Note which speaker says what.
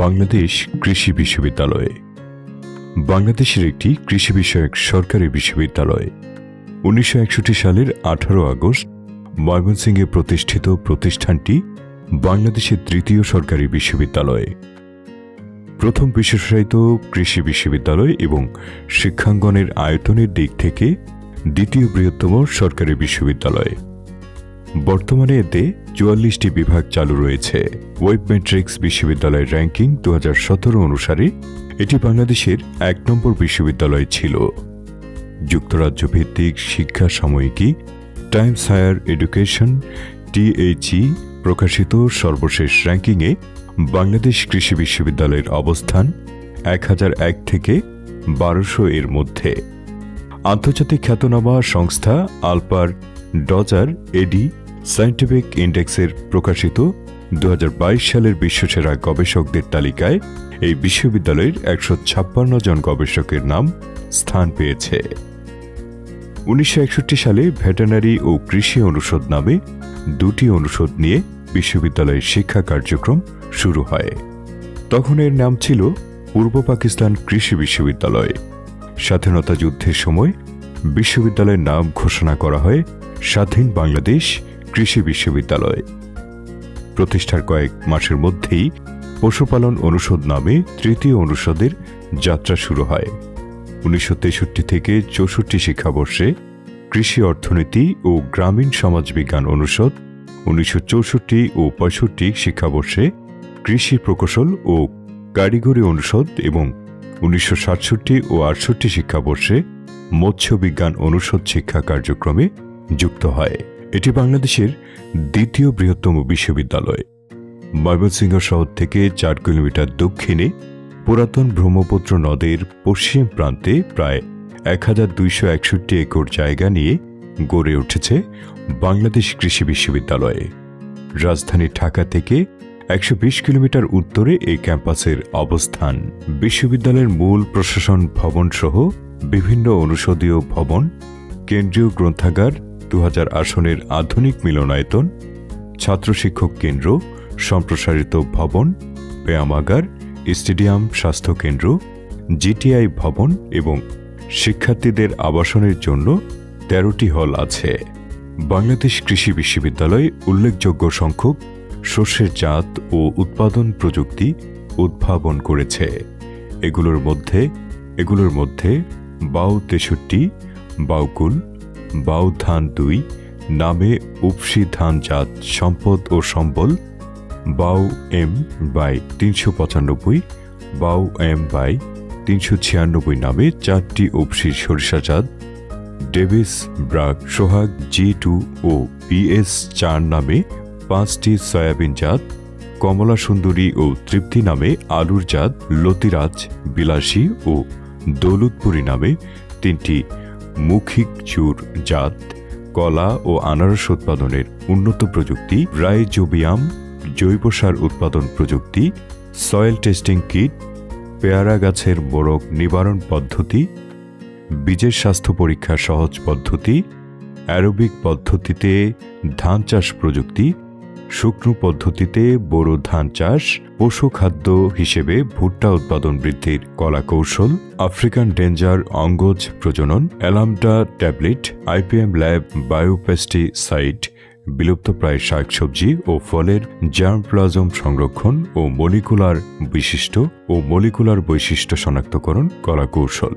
Speaker 1: বাংলাদেশ কৃষি বিশ্ববিদ্যালয়। বাংলাদেশের একটি কৃষি বিষয়ক সরকারি বিশ্ববিদ্যালয়। উনিশশো একষট্টি সালের আঠারো আগস্ট ময়মনসিংহে প্রতিষ্ঠিত প্রতিষ্ঠানটি বাংলাদেশের তৃতীয় সরকারি বিশ্ববিদ্যালয়। প্রথম বিশেষায়িত কৃষি বিশ্ববিদ্যালয় এবং শিক্ষাঙ্গনের আয়তনের দিক থেকে দ্বিতীয় বৃহত্তম সরকারি বিশ্ববিদ্যালয়। বর্তমানে এতে চুয়াল্লিশটি বিভাগ চালু রয়েছে। ওয়েব ম্যাট্রিক্স বিশ্ববিদ্যালয়ের র্যাঙ্কিং দু হাজার সতেরো অনুসারে এটি বাংলাদেশের এক নম্বর বিশ্ববিদ্যালয় ছিল। যুক্তরাজ্য ভিত্তিক শিক্ষা সাময়িকী টাইমস হায়ার এডুকেশন টিএইচই প্রকাশিত সর্বশেষ র্যাঙ্কিংয়ে বাংলাদেশ কৃষি বিশ্ববিদ্যালয়ের অবস্থান এক হাজার এক থেকে বারোশো এর মধ্যে। আন্তর্জাতিক খ্যাতনামা সংস্থা আলপার ডজার এডি সায়েন্টিফিক ইন্ডেক্সের প্রকাশিত দু হাজার বাইশ সালের বিশ্বসেরা গবেষকদের তালিকায় এই বিশ্ববিদ্যালয়ের একশো ছাপ্পান্ন জন গবেষকের নাম স্থান পেয়েছে। উনিশশো একষট্টি সালে ভেটেনারি ও কৃষি অনুষদ নামে দুটি অনুষদ নিয়ে বিশ্ববিদ্যালয়ের শিক্ষা কার্যক্রম শুরু হয়। তখন এর নাম ছিল পূর্ব পাকিস্তান কৃষি বিশ্ববিদ্যালয়। স্বাধীনতা যুদ্ধের সময় বিশ্ববিদ্যালয়ের নাম ঘোষণা করা হয় স্বাধীন বাংলাদেশ কৃষি বিশ্ববিদ্যালয়। প্রতিষ্ঠার কয়েক মাসের মধ্যেই পশুপালন অনুষদ নামে তৃতীয় অনুষদের যাত্রা শুরু হয়। উনিশশো তেষট্টি থেকে চৌষট্টি শিক্ষাবর্ষে কৃষি অর্থনীতি ও গ্রামীণ সমাজবিজ্ঞান অনুষদ উনিশশো চৌষট্টি ও পঁয়ষট্টি শিক্ষাবর্ষে কৃষি প্রকৌশল ও কারিগরি অনুষদ এবং উনিশশো সাতষট্টি ও আটষট্টি শিক্ষাবর্ষে মৎস্য বিজ্ঞান অনুষদ শিক্ষা কার্যক্রমে যুক্ত হয়। এটি বাংলাদেশের দ্বিতীয় বৃহত্তম বিশ্ববিদ্যালয়। ময়মনসিংহ শহর থেকে চার কিলোমিটার দক্ষিণে পুরাতন ব্রহ্মপুত্র নদের পশ্চিম প্রান্তে প্রায় এক হাজার দুইশো একষট্টি একর জায়গা নিয়ে গড়ে উঠেছে বাংলাদেশ কৃষি বিশ্ববিদ্যালয়ে। রাজধানী ঢাকা থেকে একশো বিশ কিলোমিটার উত্তরে এই ক্যাম্পাসের অবস্থান। বিশ্ববিদ্যালয়ের মূল প্রশাসন ভবন সহ বিভিন্ন অনুষদীয় ভবন, কেন্দ্রীয় গ্রন্থাগার দু আসনের আধুনিক মিলনায়তন ছাত্র শিক্ষক কেন্দ্র, সম্প্রসারিত ভবন ব্যায়ামাগার স্টেডিয়াম স্বাস্থ্য কেন্দ্র, জিটিআই ভবন এবং শিক্ষার্থীদের আবাসনের জন্য তেরোটি হল আছে। বাংলাদেশ কৃষি বিশ্ববিদ্যালয় উল্লেখযোগ্য সংখ্যক শস্যের জাত ও উৎপাদন প্রযুক্তি উদ্ভাবন করেছে। এগুলোর মধ্যে এগুলোর মধ্যে বাউ তেষট্টি বাউকুল বাউ ধান দুই নামে উপসি ধান জাত সম্পদ ও সম্বল। বাউ এম বাই তিনশো পঁচানব্বই, বাউ এম বাই তিনশো ছিয়ানব্বই নামে চারটি উপসি সরিষা জাত। Davis BRAC Sohag G two ও পিএস চার নামে পাঁচটি সয়াবিন জাত। কমলা সুন্দরী ও তৃপ্তি নামে আলুর জাত। লতিরাজ, বিলাসী ও দৌলতপুরী নামে তিনটি মুখিক চুর জাত, কলা ও আনারস উৎপাদনের উন্নত প্রযুক্তি, রাইজোবিয়াম জৈব সার উৎপাদন প্রযুক্তি সয়েল টেস্টিং কিট পেয়ারা গাছের মোরগ নিবারণ পদ্ধতি, বীজের স্বাস্থ্য পরীক্ষা সহজ পদ্ধতি, অ্যারোবিক পদ্ধতিতে ধান চাষ প্রযুক্তি শুকনো পদ্ধতিতে বোরো ধান চাষ, পশু খাদ্য হিসেবে ভুট্টা উৎপাদন বৃদ্ধির কলা কৌশল আফ্রিকান ডেঞ্জার অঙ্গজ প্রজনন অ্যালামডা ট্যাবলেট, আইপিএম ল্যাব বায়োপেস্টিসাইড বিলুপ্তপ্রায় শাকসবজি ও ফলের জার্মপ্লাজম সংরক্ষণ ও মলিকুলার বিশিষ্ট ও মলিকুলার বৈশিষ্ট্য শনাক্তকরণ কলা কৌশল